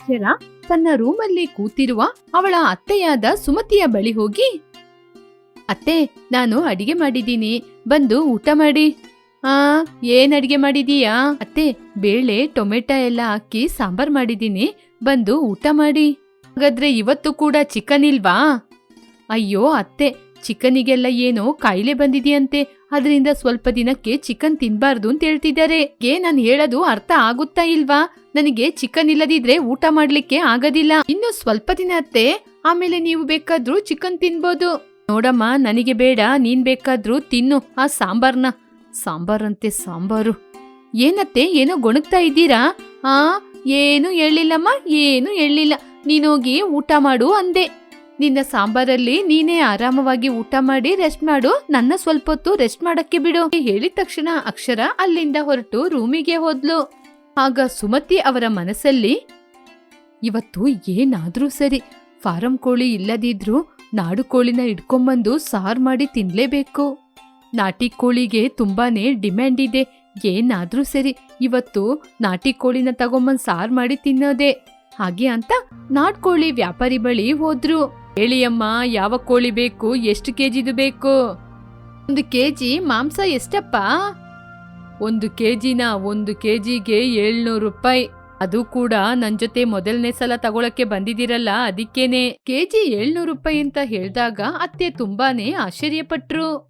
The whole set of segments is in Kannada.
ಅಕ್ಷರ ತನ್ನ ರೂಮಲ್ಲಿ ಕೂತಿರುವ ಅವಳ ಅತ್ತೆಯಾದ ಸುಮತಿಯ ಬಳಿ ಹೋಗಿ, ಅತ್ತೆ, ನಾನು ಅಡಿಗೆ ಮಾಡಿದ್ದೀನಿ. ಬಂದು ಊಟ ಮಾಡಿ. ಆ, ಏನ್ ಅಡಿಗೆ ಮಾಡಿದೀಯಾ? ಅತ್ತೆ, ಬೇಳೆ, ಟೊಮೆಟೊ ಎಲ್ಲ ಹಾಕಿ ಸಾಂಬಾರ್ ಮಾಡಿದ್ದೀನಿ. ಬಂದು ಊಟ ಮಾಡಿ. ಹಾಗಾದ್ರೆ ಇವತ್ತು ಕೂಡ ಚಿಕನ್ ಇಲ್ವಾ? ಅಯ್ಯೋ, ಅತ್ತೆ ಚಿಕನಿಗೆಲ್ಲ ಏನೋ ಕಾಯಿಲೆ ಬಂದಿದೆಯಂತೆ. ಅದರಿಂದ ಸ್ವಲ್ಪ ದಿನಕ್ಕೆ ಚಿಕನ್ ತಿನ್ಬಾರ್ದು ಅಂತ ಹೇಳ್ತಿದ್ದಾರೆ. ಏ ನಾನು ಹೇಳೋದು ಅರ್ಥ ಆಗುತ್ತಾ ಇಲ್ವಾ? ನನಗೆ ಚಿಕನ್ ಇಲ್ಲದಿದ್ರೆ ಊಟ ಮಾಡ್ಲಿಕ್ಕೆ ಆಗೋದಿಲ್ಲ. ಇನ್ನು ಸ್ವಲ್ಪ ದಿನ ಅತ್ತೆ, ಆಮೇಲೆ ನೀವು ಬೇಕಾದ್ರೂ ಚಿಕನ್ ತಿನ್ಬೋದು. ನೋಡಮ್ಮ, ನನಗೆ ಬೇಡ, ನೀನ್ ಬೇಕಾದ್ರೂ ತಿನ್ನು. ಆ ಸಾಂಬಾರ್ನ. ಸಾಂಬಾರಂತೆ ಸಾಂಬಾರು. ಏನತ್ತೆ, ಏನೋ ಗೊಣಗ್ತಾ ಇದ್ದೀರಾ? ಆ, ಏನು ಹೇಳಿಲ್ಲಮ್ಮ ಏನು ಹೇಳಿಲ್ಲ ನೀನೋಗಿ ಊಟ ಮಾಡು ಅಂದೆ. ನಿನ್ನ ಸಾಂಬಾರಲ್ಲಿ ನೀನೇ ಆರಾಮವಾಗಿ ಊಟ ಮಾಡಿ ರೆಸ್ಟ್ ಮಾಡು. ನನ್ನ ಸ್ವಲ್ಪ ಹೊತ್ತು ರೆಸ್ಟ್ ಮಾಡಕ್ಕೆ ಬಿಡು ಹೇಳಿದ ತಕ್ಷಣ ಅಕ್ಷರ ಅಲ್ಲಿಂದ ಹೊರಟು ರೂಮಿಗೆ ಹೋದ್ಲು. ಆಗ ಸುಮತಿ ಅವರ ಮನಸ್ಸಲ್ಲಿ, ಇವತ್ತು ಏನಾದ್ರೂ ಸರಿ, ಫಾರಂ ಕೋಳಿ ಇಲ್ಲದಿದ್ರೂ ನಾಡು ಕೋಳಿನ ಇಟ್ಕೊಂಬಂದು ಸಾರ್ ಮಾಡಿ ತಿನ್ಲೇಬೇಕು. ನಾಟಿ ಕೋಳಿಗೆ ತುಂಬಾನೇ ಡಿಮ್ಯಾಂಡ್ ಇದೆ. ಏನಾದ್ರೂ ಸರಿ, ಇವತ್ತು ನಾಟಿ ಕೋಳಿನ ತಗೊಂಬಂದು ಸಾರ್ ಮಾಡಿ ತಿನ್ನೋದೆ. ಹಾಗೆ ಅಂತ ನಾಟ್ಕೋಳಿ ವ್ಯಾಪಾರಿ ಬಳಿ ಹೋದ್ರು. ಹೇಳಿಯಮ್ಮ, ಯಾವ ಕೋಳಿ ಬೇಕು? ಎಷ್ಟು ಕೆಜಿದು ಬೇಕು? ಒಂದು ಕೆಜಿ? ಮಾಂಸ ಎಷ್ಟಪ್ಪ? ಒಂದು ಕೆಜಿನ ಒಂದು ಕೆಜಿಗೆ ಏಳ್ನೂರು ರೂಪಾಯಿ. ಅದು ಕೂಡ ನನ್ ಜೊತೆ ಮೊದಲನೇ ಸಲ ತಗೊಳಕ್ಕೆ ಬಂದಿದ್ದೀರಲ್ಲ, ಅದಕ್ಕೇನೆ. ಕೆಜಿ ಏಳ್ನೂರು ರೂಪಾಯಿ ಅಂತ ಹೇಳ್ದಾಗ ಅತ್ತೆ ತುಂಬಾನೇ ಆಶ್ಚರ್ಯಪಟ್ರು.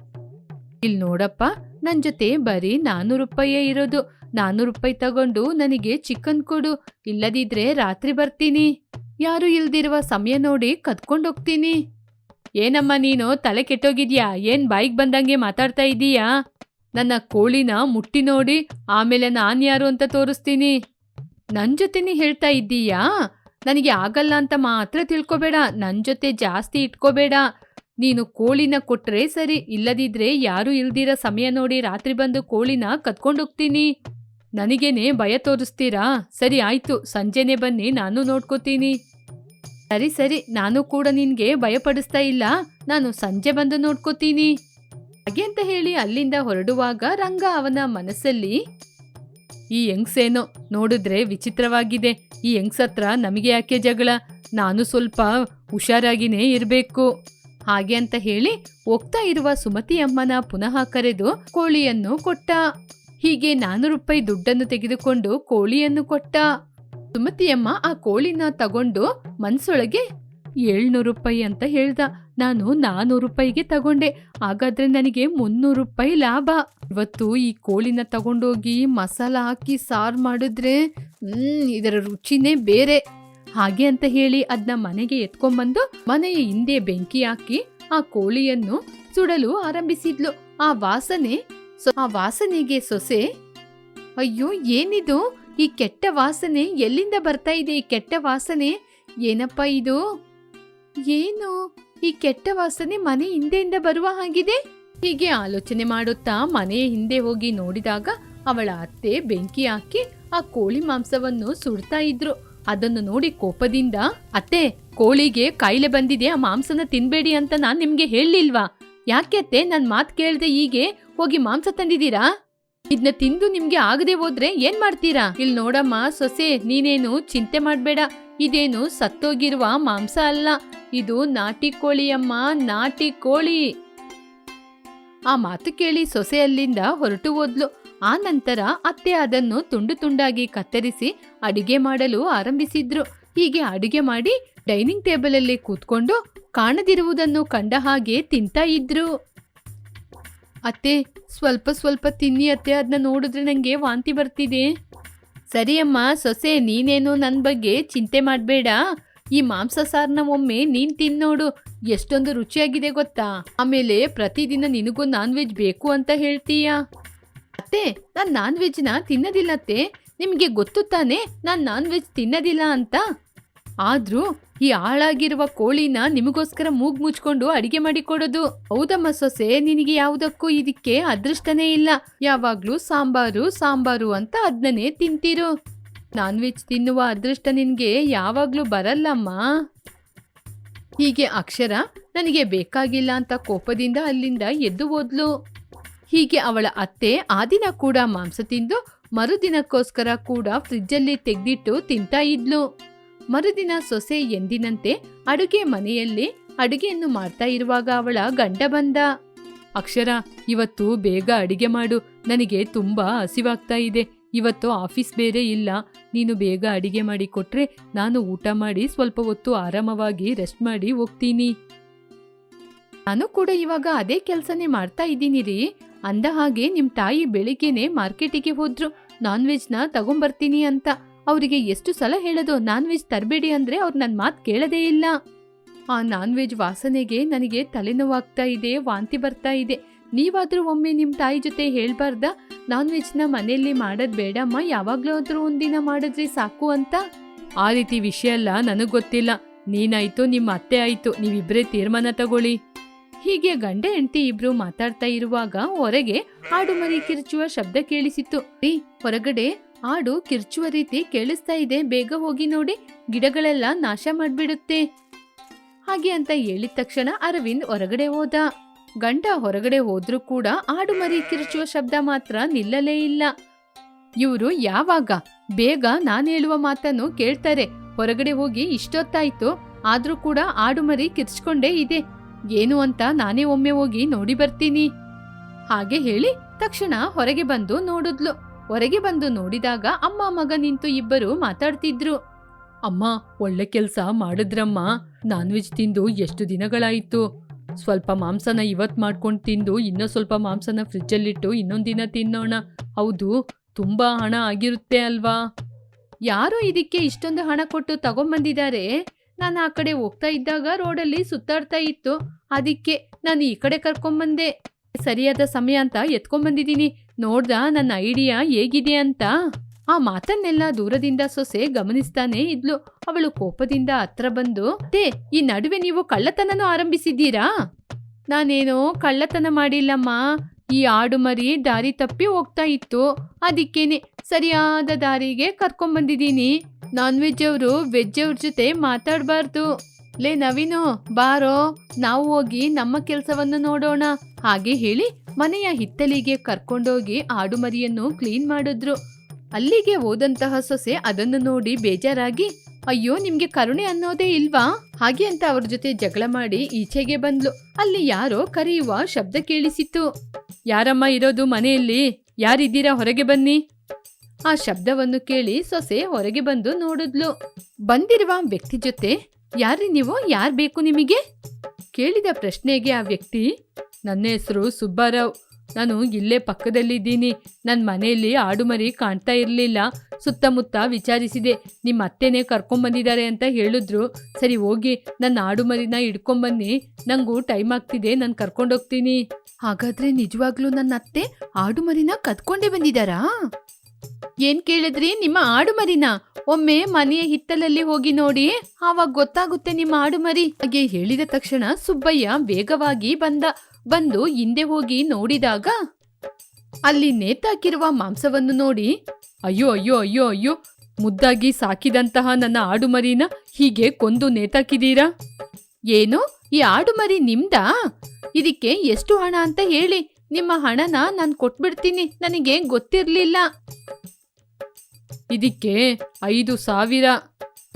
ಇಲ್ ನೋಡಪ್ಪ ನನ್ ಜೊತೆ ಬರೀ ನಾನೂರು ರೂಪಾಯಿಯೇ ಇರೋದು. ನಾನೂರು ರೂಪಾಯಿ ತಗೊಂಡು ನನಗೆ ಚಿಕನ್ ಕೊಡು. ಇಲ್ಲದಿದ್ರೆ ರಾತ್ರಿ ಬರ್ತೀನಿ. ಯಾರು ಇಲ್ದಿರುವ ಸಮಯ ನೋಡಿ ಕದ್ಕೊಂಡೋಗ್ತೀನಿ ಏನಮ್ಮ ನೀನು, ತಲೆ ಕೆಟ್ಟೋಗಿದ್ಯಾ? ಏನ್ ಬಾಯಿಗೆ ಬಂದಂಗೆ ಮಾತಾಡ್ತಾ ಇದ್ದೀಯಾ ನನ್ನ ಕೋಳಿನ ಮುಟ್ಟಿ ನೋಡಿ ಆಮೇಲೆ ನಾನು ಯಾರು ಅಂತ ತೋರಿಸ್ತೀನಿ. ನನ್ನ ಜೊತೆನೇ ಹೇಳ್ತಾ ಇದ್ದೀಯಾ? ನನಗೆ ಆಗಲ್ಲ ಅಂತ ಮಾತ್ರ ತಿಳ್ಕೊಬೇಡ. ನನ್ನ ಜೊತೆ ಜಾಸ್ತಿ ಇಟ್ಕೋಬೇಡ. ನೀನು ಕೋಳಿನ ಕೊಟ್ರೆ ಸರಿ, ಇಲ್ಲದಿದ್ರೆ ಯಾರು ಇಲ್ದಿರ ಸಮಯ ನೋಡಿ ರಾತ್ರಿ ಬಂದು ಕೋಳಿನ ಕತ್ಕೊಂಡೋಗ್ತೀನಿ ನನಗೇನೆ ಭಯ ತೋರಿಸ್ತೀರಾ? ಸರಿ ಆಯ್ತು, ಸಂಜೆನೆ ಬನ್ನಿ, ನಾನು ನೋಡ್ಕೋತೀನಿ. ಸರಿ ಸರಿ, ನಾನು ಕೂಡ ನಿನ್ಗೆ ಭಯಪಡಿಸ್ತಾ ಇಲ್ಲ, ನಾನು ಸಂಜೆ ಬಂದು ನೋಡ್ಕೋತೀನಿ. ಹಾಗೆ ಅಂತ ಹೇಳಿ ಅಲ್ಲಿಂದ ಹೊರಡುವಾಗ ರಂಗ ಅವನ ಮನಸ್ಸಲ್ಲಿ, ಈ ಹೆಂಗ್ಸೇನೋ ನೋಡಿದ್ರೆ ವಿಚಿತ್ರವಾಗಿದೆ, ಈ ಹೆಂಗ್ಸತ್ರ ನಮಗೆ ಯಾಕೆ ಜಗಳ? ನಾನು ಸ್ವಲ್ಪ ಹುಷಾರಾಗಿನೇ ಇರಬೇಕು. ಹಾಗೆ ಅಂತ ಹೇಳಿ ಹೋಗ್ತಾ ಇರುವ ಸುಮತಿ ಅಮ್ಮನ ಪುನಃ ಕರೆದು ಕೋಳಿಯನ್ನು ಕೊಟ್ಟ. ಹೀಗೆ ನಾನೂರು ರೂಪಾಯಿ ದುಡ್ಡನ್ನು ತೆಗೆದುಕೊಂಡು ಕೋಳಿಯನ್ನು ಕೊಟ್ಟ. ಸುಮತಿಯಮ್ಮ ಆ ಕೋಳಿನ ತಗೊಂಡು ಮನ್ಸೊಳಗೆ ಏಳ್ನೂರು ರೂಪಾಯಿ ಅಂತ ಹೇಳ್ದ. ನಾನು ನಾನೂರು ರೂಪಾಯಿಗೆ ತಗೊಂಡೆ. ಹಾಗಾದ್ರೆ ನನಗೆ ಮುನ್ನೂರು ರೂಪಾಯಿ ಲಾಭ. ಇವತ್ತು ಈ ಕೋಳಿನ ತಗೊಂಡೋಗಿ ಮಸಾಲ ಹಾಕಿ ಸಾರು ಮಾಡಿದ್ರೆ ಇದರ ರುಚಿನೇ ಬೇರೆ. ಹಾಗೆ ಅಂತ ಹೇಳಿ ಅದನ್ನ ಮನೆಗೆ ಎತ್ಕೊಂಡ್ಬಂದು ಮನೆಯ ಹಿಂದೆ ಬೆಂಕಿ ಹಾಕಿ ಆ ಕೋಳಿಯನ್ನು ಸುಡಲು ಆರಂಭಿಸಿದ್ಲು. ಆ ವಾಸನೆ ಆ ವಾಸನೆಗೆ ಸೊಸೆ, ಅಯ್ಯೋ, ಏನಿದು? ಈ ಕೆಟ್ಟ ವಾಸನೆ ಎಲ್ಲಿಂದ ಬರ್ತಾ ಇದೆ? ಈ ಕೆಟ್ಟ ವಾಸನೆ, ಏನಪ್ಪ ಇದು? ಏನು? ಈ ಕೆಟ್ಟ ವಾಸನೆ ಮನೆ ಹಿಂದೆಯಿಂದ ಬರುವ ಹಾಗಿದೆ? ಹೀಗೆ ಆಲೋಚನೆ ಮಾಡುತ್ತಾ ಮನೆಯ ಹಿಂದೆ ಹೋಗಿ ನೋಡಿದಾಗ ಅವಳ ಅತ್ತೆ ಬೆಂಕಿ ಹಾಕಿ ಆ ಕೋಳಿ ಮಾಂಸವನ್ನು ಸುಡ್ತಾ ಇದ್ರು. ಅದನ್ನು ನೋಡಿ ಕೋಪದಿಂದ, ಅತ್ತೆ, ಕೋಳಿಗೆ ಕಾಯಿಲೆ ಬಂದಿದೆ, ಆ ಮಾಂಸನ ತಿನ್ಬೇಡಿ ಅಂತ ನಾನ್ ನಿಮ್ಗೆ ಹೇಳಿಲ್ವಾ ಯಾಕೆ ಅತ್ತೆ, ನನ್ ಮಾತ್ ಕೇಳದೆ ಹೀಗೆ ಹೋಗಿ ಮಾಂಸ ತಂದಿದ್ದೀರಾ? ಇದನ್ನ ತಿಂದು ನಿಮ್ಗೆ ಆಗದೆ ಹೋದ್ರೆ ಏನ್ ಮಾಡ್ತೀರಾ? ಇಲ್ಲಿ ನೋಡಮ್ಮ, ಸೊಸೆ, ನೀನೇನು ಚಿಂತೆ ಮಾಡ್ಬೇಡ. ಇದೇನು ಸತ್ತೋಗಿರುವ ಮಾಂಸ ಅಲ್ಲ. ಇದು ನಾಟಿ ಕೋಳಿಯಮ್ಮ ನಾಟಿ ಕೋಳಿ. ಆ ಮಾತು ಕೇಳಿ ಸೊಸೆ ಅಲ್ಲಿಂದ ಹೊರಟು ಹೋದ್ಲು. ಆ ನಂತರ ಅತ್ತೆ ಅದನ್ನು ತುಂಡು ತುಂಡಾಗಿ ಕತ್ತರಿಸಿ ಅಡಿಗೆ ಮಾಡಲು ಆರಂಭಿಸಿದ್ರು. ಹೀಗೆ ಅಡಿಗೆ ಮಾಡಿ ಡೈನಿಂಗ್ ಟೇಬಲ್ ಅಲ್ಲಿ ಕೂತ್ಕೊಂಡು ಕಾಣದಿರುವುದನ್ನು ಕಂಡ ಹಾಗೆ ತಿಂತಾ ಇದ್ರು. ಅತ್ತೆ, ಸ್ವಲ್ಪ ಸ್ವಲ್ಪ ತಿನ್ನಿ ಅತ್ತೆ ಅದನ್ನ ನೋಡಿದ್ರೆ ನಂಗೆ ವಾಂತಿ ಬರ್ತಿದೆ. ಸರಿ ಅಮ್ಮ, ಸೊಸೆ, ನೀನೇನು ನನ್ನ ಬಗ್ಗೆ ಚಿಂತೆ ಮಾಡಬೇಡ. ಈ ಮಾಂಸ ಸಾರನ್ನ ಒಮ್ಮೆ ನೀನ್ ತಿನ್ನೋಡು ಎಷ್ಟೊಂದು ರುಚಿಯಾಗಿದೆ ಗೊತ್ತಾ? ಆಮೇಲೆ ಪ್ರತಿದಿನ ನಿನಗೂ ನಾನ್ ವೆಜ್ ಬೇಕು ಅಂತ ಹೇಳ್ತೀಯಾ? ಅತ್ತೆ, ನಾನ್ ನಾನ್ ವೆಜ್ನ ತಿನ್ನದಿಲ್ಲ ಅತ್ತೆ ನಿಮ್ಗೆ ಗೊತ್ತು ತಾನೇ, ನಾನ್ ನಾನ್ ವೆಜ್ ತಿನ್ನೋದಿಲ್ಲ ಅಂತ? ಆದ್ರೂ ಈ ಹಾಳಾಗಿರುವ ಕೋಳಿನ ನಿಮಗೋಸ್ಕರ ಮೂಗ್ ಮುಚ್ಕೊಂಡು ಅಡಿಗೆ ಮಾಡಿ ಕೊಡೋದು. ಹೌದಮ್ಮ ಸೊಸೆ, ನಿನಗೆ ಯಾವುದಕ್ಕೂ ಇದಕ್ಕೆ ಅದೃಷ್ಟನೇ ಇಲ್ಲ. ಯಾವಾಗ್ಲೂ ಸಾಂಬಾರು ಸಾಂಬಾರು ಅಂತ ಅದನ್ನೇ ತಿಂತೀರು. ನಾನ್ ವೆಜ್ ತಿನ್ನುವ ಅದೃಷ್ಟ ನಿನ್ಗೆ ಯಾವಾಗ್ಲೂ ಬರಲ್ಲಮ್ಮ. ಹೀಗೆ ಅಕ್ಷರ, ನನಗೆ ಬೇಕಾಗಿಲ್ಲ ಅಂತ ಕೋಪದಿಂದ ಅಲ್ಲಿಂದ ಎದ್ದು ಹೋದ್ಲು. ಹೀಗೆ ಅವಳ ಅತ್ತೆ ಆ ದಿನ ಕೂಡ ಮಾಂಸ ತಿಂದು ಮರುದಿನಕ್ಕೋಸ್ಕರ ಕೂಡ ಫ್ರಿಜ್ಜಲ್ಲಿ ತೆಗ್ದಿಟ್ಟು ತಿಂತಾ ಇದ್ಲು. ಮರುದಿನ ಸೊಸೆ ಎಂದಿನಂತೆ ಅಡುಗೆ ಮನೆಯಲ್ಲಿ ಅಡುಗೆಯನ್ನು ಮಾಡ್ತಾ ಇರುವಾಗ ಅವಳ ಗಂಡ ಬಂದ. ಅಕ್ಷರ, ಇವತ್ತು ಬೇಗ ಅಡಿಗೆ ಮಾಡು. ನನಗೆ ತುಂಬಾ ಹಸಿವಾಗ್ತಾ ಇದೆ. ಇವತ್ತು ಆಫೀಸ್ ಬೇರೆ ಇಲ್ಲ. ನೀನು ಬೇಗ ಅಡಿಗೆ ಮಾಡಿ ಕೊಟ್ರೆ ನಾನು ಊಟ ಮಾಡಿ ಸ್ವಲ್ಪ ಹೊತ್ತು ಆರಾಮವಾಗಿ ರೆಸ್ಟ್ ಮಾಡಿ ಹೋಗ್ತೀನಿ. ನಾನು ಕೂಡ ಇವಾಗ ಅದೇ ಕೆಲಸನೇ ಮಾಡ್ತಾ ಇದ್ದೀನಿ ರೀ. ಅಂದ ಹಾಗೆ ನಿಮ್ ತಾಯಿ ಬೆಳಿಗ್ಗೆನೆ ಮಾರ್ಕೆಟಿಗೆ ಹೋದ್ರು. ನಾನ್ ವೆಜ್ನ ತಗೊಂಬರ್ತೀನಿ ಅಂತ. ಅವರಿಗೆ ಎಷ್ಟು ಸಲ ಹೇಳೋದು ನಾನ್ ವೆಜ್ ತರಬೇಡಿ ಅಂದ್ರೆ ಅವ್ರು ನನ್ನ ಮಾತು ಕೇಳದೇ ಇಲ್ಲ. ಆ ನಾನ್ ವೆಜ್ ವಾಸನೆಗೆ ನನಗೆ ತಲೆನೋವಾಗ್ತಾ ಇದೆ, ವಾಂತಿ ಬರ್ತಾ ಇದೆ. ನೀವಾದ್ರೂ ಒಮ್ಮೆ ನಿಮ್ ತಾಯಿ ಜೊತೆ ಹೇಳ್ಬಾರ್ದ? ನಾನ್ ವೆಜ್ನ ಮನೆಯಲ್ಲಿ ಮಾಡೋದು ಬೇಡಮ್ಮ, ಯಾವಾಗ್ಲೂ ಆದ್ರೂ ಒಂದಿನ ಮಾಡಿದ್ರೆ ಸಾಕು ಅಂತ? ಆ ರೀತಿ ವಿಷಯ ಎಲ್ಲ ನನಗ್ ಗೊತ್ತಿಲ್ಲ. ನೀನಾಯ್ತು ನಿಮ್ಮ ಅತ್ತೆ ಆಯ್ತು, ನೀವಿಬ್ರೇ ತೀರ್ಮಾನ ತಗೊಳ್ಳಿ. ಹೀಗೆ ಗಂಡ ಹೆಂಡತಿ ಇಬ್ರು ಮಾತಾಡ್ತಾ ಇರುವಾಗ ಹೊರಗೆ ಹಾಡು ಮರಿ ಕಿರ್ಚುವ ಶಬ್ದ ಕೇಳಿಸಿತ್ತು. ರೀ, ಹೊರಗಡೆ ಆಡು ಕಿರ್ಚುವ ರೀತಿ ಕೇಳಿಸ್ತಾ ಇದೆ. ಬೇಗ ಹೋಗಿ ನೋಡಿ. ಗಿಡಗಳೆಲ್ಲ ನಾಶ ಮಾಡ್ಬಿಡುತ್ತೆ. ಹಾಗೆ ಅಂತ ಹೇಳಿದ ತಕ್ಷಣ ಅರವಿಂದ್ ಹೊರಗಡೆ ಹೋದ. ಗಂಡ ಹೊರಗಡೆ ಹೋದ್ರೂ ಕೂಡ ಆಡು ಮರಿ ಕಿರ್ಚುವ ಶಬ್ದ ಮಾತ್ರ ನಿಲ್ಲಲೇ ಇಲ್ಲ. ಇವರು ಯಾವಾಗ? ಬೇಗ ನಾನು ಹೇಳುವ ಮಾತನ್ನು ಕೇಳ್ತಾರೆ. ಹೊರಗಡೆ ಹೋಗಿ ಇಷ್ಟೊತ್ತಾಯ್ತು. ಆದ್ರೂ ಕೂಡ ಆಡು ಮರಿ ಕಿರ್ಚ್ಕೊಂಡೇ ಇದೆ. ಏನು ಅಂತ ನಾನೇ ಒಮ್ಮೆ ಹೋಗಿ ನೋಡಿ ಬರ್ತೀನಿ. ಹಾಗೆ ಹೇಳಿ ತಕ್ಷಣ ಹೊರಗೆ ಬಂದು ನೋಡಿದ್ಲು. ಹೊರಗೆ ಬಂದು ನೋಡಿದಾಗ ಅಮ್ಮ ಮಗ ನಿಂತು ಇಬ್ಬರು ಮಾತಾಡ್ತಿದ್ರು. ಅಮ್ಮ, ಒಳ್ಳೆ ಕೆಲ್ಸ ಮಾಡಿದ್ರಮ್ಮ. ನಾನ್ ವೆಜ್ ತಿಂದು ಎಷ್ಟು ದಿನಗಳಾಯಿತು? ಸ್ವಲ್ಪ ಮಾಂಸನ ಇವತ್ ಮಾಡ್ಕೊಂಡು ತಿಂದು ಇನ್ನೂ ಸ್ವಲ್ಪ ಮಾಂಸನ ಫ್ರಿಜ್ಜಲ್ಲಿಟ್ಟು ಇನ್ನೊಂದಿನ ತಿನ್ನೋಣ. ಹೌದು, ತುಂಬಾ ಹಣ ಆಗಿರುತ್ತೆ ಅಲ್ವಾ? ಯಾರೋ ಇದಕ್ಕೆ ಇಷ್ಟೊಂದು ಹಣ ಕೊಟ್ಟು ತಗೊಂಬಂದಿದ್ದಾರೆ? ನಾನು ಆ ಕಡೆ ಹೋಗ್ತಾ ಇದ್ದಾಗ ರೋಡಲ್ಲಿ ಸುತ್ತಾಡ್ತಾ ಇತ್ತು. ಅದಕ್ಕೆ ನಾನು ಈ ಕಡೆ ಕರ್ಕೊಂಬಂದೆ. ಸರಿಯಾದ ಸಮಯ ಅಂತ ಎತ್ಕೊಂಬಂದಿದ್ದೀನಿ. ನೋಡ್ದ ನನ್ನ ಐಡಿಯಾ ಹೇಗಿದೆ ಅಂತ? ಆ ಮಾತನ್ನೆಲ್ಲ ದೂರದಿಂದ ಸೊಸೆ ಗಮನಿಸ್ತಾನೆ ಇದ್ಲು. ಅವಳು ಕೋಪದಿಂದ ಹತ್ರ ಬಂದು ತೇ ಈ ನಡುವೆ ನೀವು ಕಳ್ಳತನನೂ ಆರಂಭಿಸಿದ್ದೀರಾ? ನಾನೇನೋ ಕಳ್ಳತನ ಮಾಡಿಲ್ಲಮ್ಮ. ಈ ಆಡು ಮರಿ ದಾರಿ ತಪ್ಪಿ ಹೋಗ್ತಾ ಇತ್ತು. ಅದಕ್ಕೇನೆ ಸರಿಯಾದ ದಾರಿಗೆ ಕರ್ಕೊಂಬಂದಿದ್ದೀನಿ. ನಾನ್ ವೆಜ್ ಅವರು ವೆಜ್ ಅವ್ರ ಜೊತೆ ಮಾತಾಡಬಾರ್ದು. ಲೇ ನವೀನು, ಬಾರೋ, ನಾವು ಹೋಗಿ ನಮ್ಮ ಕೆಲಸವನ್ನು ನೋಡೋಣ. ಹಾಗೆ ಹೇಳಿ ಮನೆಯ ಹಿತ್ತಲಿಗೆ ಕರ್ಕೊಂಡೋಗಿ ಆಡು ಮರಿಯನ್ನು ಕ್ಲೀನ್ ಮಾಡಿದ್ರು. ಅಲ್ಲಿಗೆ ಹೋದಂತಹ ಸೊಸೆ ಅದನ್ನು ನೋಡಿ ಬೇಜಾರಾಗಿ, ಅಯ್ಯೋ, ನಿಮ್ಗೆ ಕರುಣೆ ಅನ್ನೋದೇ ಇಲ್ವಾ? ಹಾಗೆ ಅಂತ ಅವ್ರ ಜೊತೆ ಜಗಳ ಮಾಡಿ ಈಚೆಗೆ ಬಂದ್ಲು. ಅಲ್ಲಿ ಯಾರೋ ಕರೆಯುವ ಶಬ್ದ ಕೇಳಿಸಿತ್ತು. ಯಾರಮ್ಮ ಇರೋದು ಮನೆಯಲ್ಲಿ? ಯಾರಿದ್ದೀರಾ ಹೊರಗೆ ಬನ್ನಿ? ಆ ಶಬ್ದವನ್ನು ಕೇಳಿ ಸೊಸೆ ಹೊರಗೆ ಬಂದು ನೋಡಿದ್ಲು. ಬಂದಿರುವ ವ್ಯಕ್ತಿ ಜೊತೆ, ಯಾರ್ರಿ ನೀವು? ಯಾರ್ ಬೇಕು ನಿಮಗೆ? ಕೇಳಿದ ಪ್ರಶ್ನೆಗೆ ಆ ವ್ಯಕ್ತಿ, ನನ್ನ ಹೆಸರು ಸುಬ್ಬಾರಾವ್. ನಾನು ಇಲ್ಲೇ ಪಕ್ಕದಲ್ಲಿದ್ದೀನಿ. ನನ್ನ ಮನೆಯಲ್ಲಿ ಆಡುಮರಿ ಕಾಣ್ತಾ ಇರಲಿಲ್ಲ. ಸುತ್ತಮುತ್ತ ವಿಚಾರಿಸಿದೆ. ನಿಮ್ಮ ಅತ್ತೆನೇ ಕರ್ಕೊಂಬಂದಿದ್ದಾರೆ ಅಂತ ಹೇಳಿದ್ರು. ಸರಿ ಹೋಗಿ ನನ್ನ ಆಡುಮರಿನ ಹಿಡ್ಕೊಂಬನ್ನಿ ನಂಗೂ ಟೈಮ್ ಆಗ್ತಿದೆ, ನಾನು ಕರ್ಕೊಂಡೋಗ್ತೀನಿ ಹಾಗಾದ್ರೆ ನಿಜವಾಗ್ಲೂ ನನ್ನ ಅತ್ತೆ ಆಡುಮರಿನ ಕದ್ಕೊಂಡೇ ಬಂದಿದ್ದಾರಾ? ಏನ್ ಕೇಳಿದ್ರಿ? ನಿಮ್ಮ ಆಡುಮರಿನ? ಒಮ್ಮೆ ಮನೆಯ ಹಿತ್ತಲಲ್ಲಿ ಹೋಗಿ ನೋಡಿ, ಆವಾಗ ಗೊತ್ತಾಗುತ್ತೆ ನಿಮ್ಮ ಆಡುಮರಿ. ಹಾಗೆ ಹೇಳಿದ ತಕ್ಷಣ ಸುಬ್ಬಯ್ಯ ವೇಗವಾಗಿ ಬಂದ. ಬಂದು ಹಿಂದೆ ಹೋಗಿ ನೋಡಿದಾಗ ಅಲ್ಲಿ ನೇತಾಕಿರುವ ಮಾಂಸವನ್ನು ನೋಡಿ. ಅಯ್ಯೋ ಅಯ್ಯೋ ಅಯ್ಯೋ ಅಯ್ಯೋ, ಮುದ್ದಾಗಿ ಸಾಕಿದಂತಹ ನನ್ನ ಆಡುಮರಿನ ಹೀಗೆ ಕೊಂದು ನೇತಾಕಿದೀರಾ? ಏನು? ಈ ಆಡುಮರಿ ನಿಮ್ದಾ? ಇದಕ್ಕೆ ಎಷ್ಟು ಹಣ ಅಂತ ಹೇಳಿ. ನಿಮ್ಮ ಹಣನ ನಾನು ಕೊಟ್ಬಿಡ್ತೀನಿ. ನನಗೆ ಗೊತ್ತಿರ್ಲಿಲ್ಲ. ಇದಕ್ಕೆ ಐದು ಸಾವಿರ.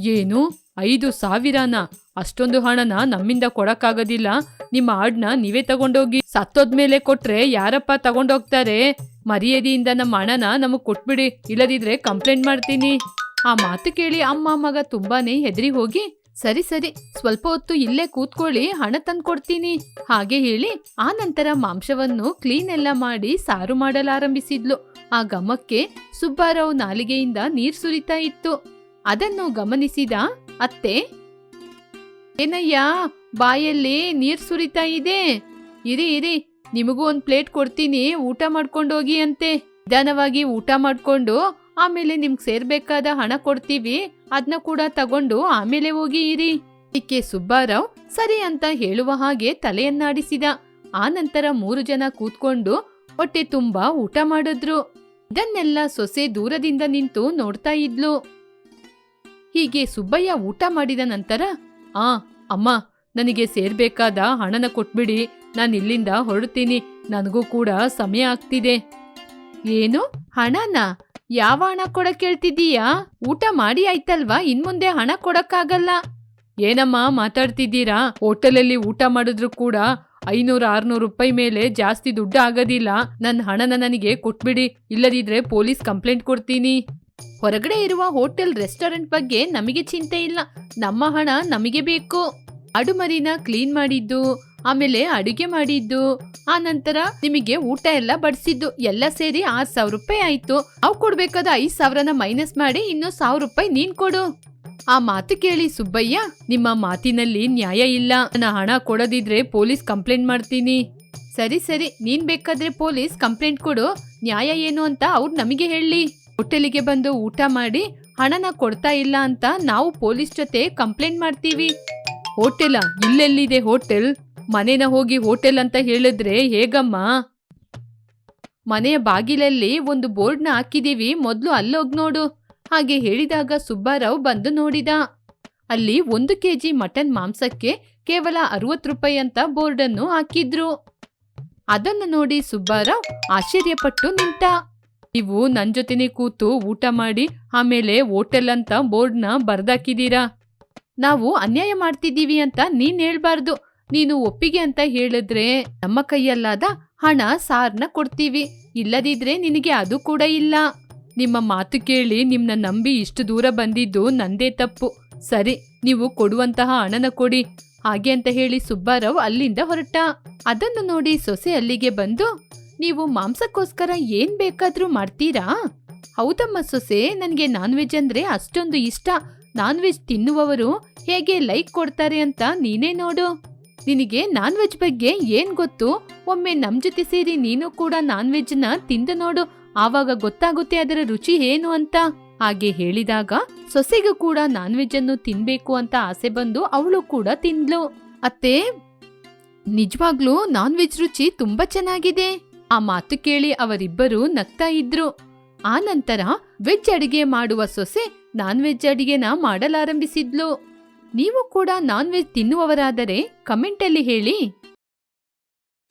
ಏನು? ಐದು ಸಾವಿರನ? ಅಷ್ಟೊಂದು ಹಣನ ನಮ್ಮಿಂದ ಕೊಡಕ್ಕಾಗೋದಿಲ್ಲ. ನಿಮ್ಮ ಆಡ್ನ ನೀವೇ ತಗೊಂಡೋಗಿ. ಸತ್ತೋದ್ಮೇಲೆ ಕೊಟ್ರೆ ಯಾರಪ್ಪ ತಗೊಂಡೋಗ್ತಾರೆ? ಮರ್ಯಾದೆಯಿಂದ ನಮ್ಮ ಹಣನ ನಮಗ್ ಕೊಟ್ಬಿಡಿ. ಇಲ್ಲದಿದ್ರೆ ಕಂಪ್ಲೇಂಟ್ ಮಾಡ್ತೀನಿ. ಆ ಮಾತು ಕೇಳಿ ಅಮ್ಮ ಮಗ ತುಂಬಾನೇ ಹೆದರಿ ಹೋಗಿ ಸರಿ ಸರಿ, ಸ್ವಲ್ಪ ಹೊತ್ತು ಇಲ್ಲೇ ಕೂತ್ಕೊಳ್ಳಿ, ಹಣ ತಂದ್ಕೊಡ್ತೀನಿ. ಹಾಗೆ ಹೇಳಿ ಆ ನಂತರ ಮಾಂಸವನ್ನು ಕ್ಲೀನ್ ಎಲ್ಲ ಮಾಡಿ ಸಾರು ಮಾಡಲಾರಂಭಿಸಿದ್ಲು. ಆ ಗಮಕ್ಕೆ ಸುಬ್ಬಾರಾವ್ ನಾಲಿಗೆಯಿಂದ ನೀರ್ ಸುರಿತಾ ಇತ್ತು. ಅದನ್ನು ಗಮನಿಸಿದ ಅತ್ತೆ, ಏನಯ್ಯ, ಬಾಯಲ್ಲಿ ನೀರ್ ಸುರಿತಾ ಇದೆ. ಇರಿ ಇರಿ, ನಿಮಗೂ ಒಂದ್ ಪ್ಲೇಟ್ ಕೊಡ್ತೀನಿ, ಊಟ ಮಾಡ್ಕೊಂಡೋಗಿ ಅಂತೆ. ನಿಧಾನವಾಗಿ ಊಟ ಮಾಡ್ಕೊಂಡು ಆಮೇಲೆ ನಿಮ್ಗ್ ಸೇರ್ಬೇಕಾದ ಹಣ ಕೊಡ್ತೀವಿ ಅದನ್ನ ಕೂಡ ತಗೊಂಡು ಆಮೇಲೆ ಹೋಗಿ ಇರಿ. ಇದಕ್ಕೆ ಸುಬ್ಬಾರಾವ್ ಸರಿ ಅಂತ ಹೇಳುವ ಹಾಗೆ ತಲೆಯನ್ನಾಡಿಸಿದ. ಆ ನಂತರ ಮೂರು ಜನ ಕೂತ್ಕೊಂಡು ಹೊಟ್ಟೆ ತುಂಬಾ ಊಟ ಮಾಡಿದ್ರು. ಇದನ್ನೆಲ್ಲ ಸೊಸೆ ದೂರದಿಂದ ನಿಂತು ನೋಡ್ತಾ ಇದ್ಲು. ಹೀಗೆ ಸುಬ್ಬಯ್ಯ ಊಟ ಮಾಡಿದ ನಂತರ, ಆ, ಅಮ್ಮ, ನನಗೆ ಸೇರ್ಬೇಕಾದ ಹಣನ ಕೊಟ್ಬಿಡಿ, ನಾನು ಇಲ್ಲಿಂದ ಹೊರಡ್ತೀನಿ, ನನಗೂ ಕೂಡ ಸಮಯ ಆಗ್ತಿದೆ. ಏನು? ಹಣನ? ಯಾವ ಹಣ ಕೊಡಕ್ ಹೇಳ್ತಿದ್ದೀಯಾ? ಊಟ ಮಾಡಿ ಆಯ್ತಲ್ವಾ? ಇನ್ಮುಂದೆ ಹಣ ಕೊಡಕ್ಕಾಗಲ್ಲ. ಏನಮ್ಮ ಮಾತಾಡ್ತಿದ್ದೀರಾ? ಹೋಟೆಲಲ್ಲಿ ಊಟ ಮಾಡಿದ್ರು ಕೂಡ ಐನೂರು ಆರ್ನೂರು ರೂಪಾಯಿ ಮೇಲೆ ಜಾಸ್ತಿ ದುಡ್ಡು ಆಗೋದಿಲ್ಲ. ನನ್ನ ಹಣನ ನನಗೆ ಕೊಟ್ಬಿಡಿ. ಇಲ್ಲದಿದ್ರೆ ಪೊಲೀಸ್ ಕಂಪ್ಲೇಂಟ್ ಕೊಡ್ತೀನಿ. ಹೊರಗಡೆ ಇರುವ ಹೋಟೆಲ್, ರೆಸ್ಟೋರೆಂಟ್ ಬಗ್ಗೆ ನಮಗೆ ಚಿಂತೆ ಇಲ್ಲ. ನಮ್ಮ ಹಣ ನಮಗೆ ಬೇಕು. ಅಡುಮರಿನ ಕ್ಲೀನ್ ಮಾಡಿದ್ದು, ಆಮೇಲೆ ಅಡುಗೆ ಮಾಡಿದ್ದು, ಆ ನಂತರ ನಿಮಗೆ ಊಟ ಎಲ್ಲ ಬಡಿಸಿದ್ದು, ಎಲ್ಲ ಸೇರಿ ಆರ್ ಸಾವಿರ ರೂಪಾಯಿ ಆಯ್ತು. ಅವು ಕೊಡ್ಬೇಕಾದ ಐದ್ ಸಾವಿರನ ಮೈನಸ್ ಮಾಡಿ ಇನ್ನೂ ಸಾವಿರ ರೂಪಾಯಿ ನೀನ್ ಕೊಡು. ಆ ಮಾತು ಕೇಳಿ ಸುಬ್ಬಯ್ಯ, ನಿಮ್ಮ ಮಾತಿನಲ್ಲಿ ನ್ಯಾಯ ಇಲ್ಲ. ನನ್ನ ಹಣ ಕೊಡದಿದ್ರೆ ಪೊಲೀಸ್ ಕಂಪ್ಲೇಂಟ್ ಮಾಡ್ತೀನಿ. ಸರಿ ಸರಿ, ನೀನ್ ಬೇಕಾದ್ರೆ ಪೊಲೀಸ್ ಕಂಪ್ಲೇಂಟ್ ಕೊಡು. ನ್ಯಾಯ ಏನು ಅಂತ ಅವ್ರು ನಮಗೆ ಹೇಳಿ. ಹೋಟೆಲಿಗೆ ಬಂದು ಊಟ ಮಾಡಿ, ಹಣನ ಕೊಡ್ತಾ ಇಲ್ಲ ಅಂತ ನಾವು ಪೊಲೀಸ್ ಜೊತೆ ಕಂಪ್ಲೇಂಟ್ ಮಾಡ್ತೀವಿ. ಹೋಟೆಲ, ಇಲ್ಲೆಲ್ಲಿದೆ ಹೋಟೆಲ್? ಮನೇನ ಹೋಗಿ ಹೋಟೆಲ್ ಅಂತ ಹೇಳಿದ್ರೆ ಹೇಗಮ್ಮ? ಮನೆಯ ಬಾಗಿಲಲ್ಲಿ ಒಂದು ಬೋರ್ಡ್ನ ಹಾಕಿದೀವಿ, ಮೊದಲು ಅಲ್ಲೋಗ್ ನೋಡು. ಹಾಗೆ ಹೇಳಿದಾಗ ಸುಬ್ಬಾರಾವ್ ಬಂದು ನೋಡಿದ. ಅಲ್ಲಿ ಒಂದು ಕೆಜಿ ಮಟನ್ ಮಾಂಸಕ್ಕೆ ಕೇವಲ ಅರವತ್ತು ರೂಪಾಯಿ ಅಂತ ಬೋರ್ಡನ್ನು ಹಾಕಿದ್ರು. ಅದನ್ನು ನೋಡಿ ಸುಬ್ಬಾರಾವ್ ಆಶ್ಚರ್ಯಪಟ್ಟು ನಿಂತ. ನೀವು ನನ್ ಜೊತೆನೆ ಕೂತು ಊಟ ಮಾಡಿ, ಆಮೇಲೆ ಹೋಟೆಲ್ ಅಂತ ಬೋರ್ಡ್ನ ಬರ್ದಾಕಿದ್ದೀರಾ ನಾವು ಅನ್ಯಾಯ ಮಾಡ್ತಿದ್ದೀವಿ ಅಂತ ನೀನ್ ಹೇಳ್ಬಾರ್ದು. ನೀನು ಒಪ್ಪಿಗೆ ಅಂತ ಹೇಳಿದ್ರೆ ನಮ್ಮ ಕೈಯಲ್ಲಾದ ಹಣ ಸಾರ್ನ ಕೊಡ್ತೀವಿ. ಇಲ್ಲದಿದ್ರೆ ನಿನಗೆ ಅದು ಕೂಡ ಇಲ್ಲ. ನಿಮ್ಮ ಮಾತು ಕೇಳಿ ನಿಮ್ನ ನಂಬಿ ಇಷ್ಟು ದೂರ ಬಂದಿದ್ದು ನಂದೇ ತಪ್ಪು. ಸರಿ, ನೀವು ಕೊಡುವಂತಹ ಹಣನ ಕೊಡಿ. ಹಾಗೆ ಅಂತ ಹೇಳಿ ಸುಬ್ಬಾರಾವ್ ಅಲ್ಲಿಂದ ಹೊರಟ. ಅದನ್ನು ನೋಡಿ ಸೊಸೆ ಅಲ್ಲಿಗೆ ಬಂದು, ನೀವು ಮಾಂಸಕ್ಕೋಸ್ಕರ ಏನ್ ಬೇಕಾದ್ರೂ ಮಾಡ್ತೀರಾ? ಹೌದಮ್ಮ ಸೊಸೆ, ನನಗೆ ನಾನ್ ವೆಜ್ ಅಂದ್ರೆ ಅಷ್ಟೊಂದು ಇಷ್ಟ. ನಾನ್ ವೆಜ್ ತಿನ್ನುವವರು ಹೇಗೆ ಲೈಕ್ ಕೊಡ್ತಾರೆ ಅಂತ ನೀನೇ ನೋಡು. ನಿನಗೆ ನಾನ್ ವೆಜ್ ಬಗ್ಗೆ ಏನ್ ಗೊತ್ತು? ಒಮ್ಮೆ ನಮ್ ಜೊತೆ ಸೇರಿ ನೀನು ಕೂಡ ನಾನ್ ವೆಜ್ನ ತಿಂದು ನೋಡು. ಆವಾಗ ಗೊತ್ತಾಗುತ್ತೆ ಅದರ ರುಚಿ ಏನು ಅಂತ. ಹಾಗೆ ಹೇಳಿದಾಗ ಸೊಸೆಗೂ ಕೂಡ ನಾನ್ ವೆಜ್ ಅನ್ನು ತಿನ್ಬೇಕು ಅಂತ ಆಸೆ ಬಂದು ಅವಳು ಕೂಡ ತಿಂದ್ಲು. ಅತ್ತೆ, ನಿಜವಾಗ್ಲೂ ನಾನ್ ವೆಜ್ ರುಚಿ ತುಂಬಾ ಚೆನ್ನಾಗಿದೆ. ಆ ಮಾತು ಕೇಳಿ ಅವರಿಬ್ಬರು ನಗ್ತಾ ಇದ್ರು. ಆ ನಂತರ ವೆಜ್ ಅಡಿಗೆ ಮಾಡುವ ಸೊಸೆ ನಾನ್ ವೆಜ್ ಅಡಿಗೆನ ಮಾಡಲಾರಂಭಿಸಿದ್ಲು. ನೀವು ಕೂಡ ನಾನ್ ವೆಜ್ ತಿನ್ನುವವರಾದರೆ ಕಮೆಂಟಲ್ಲಿ ಹೇಳಿ.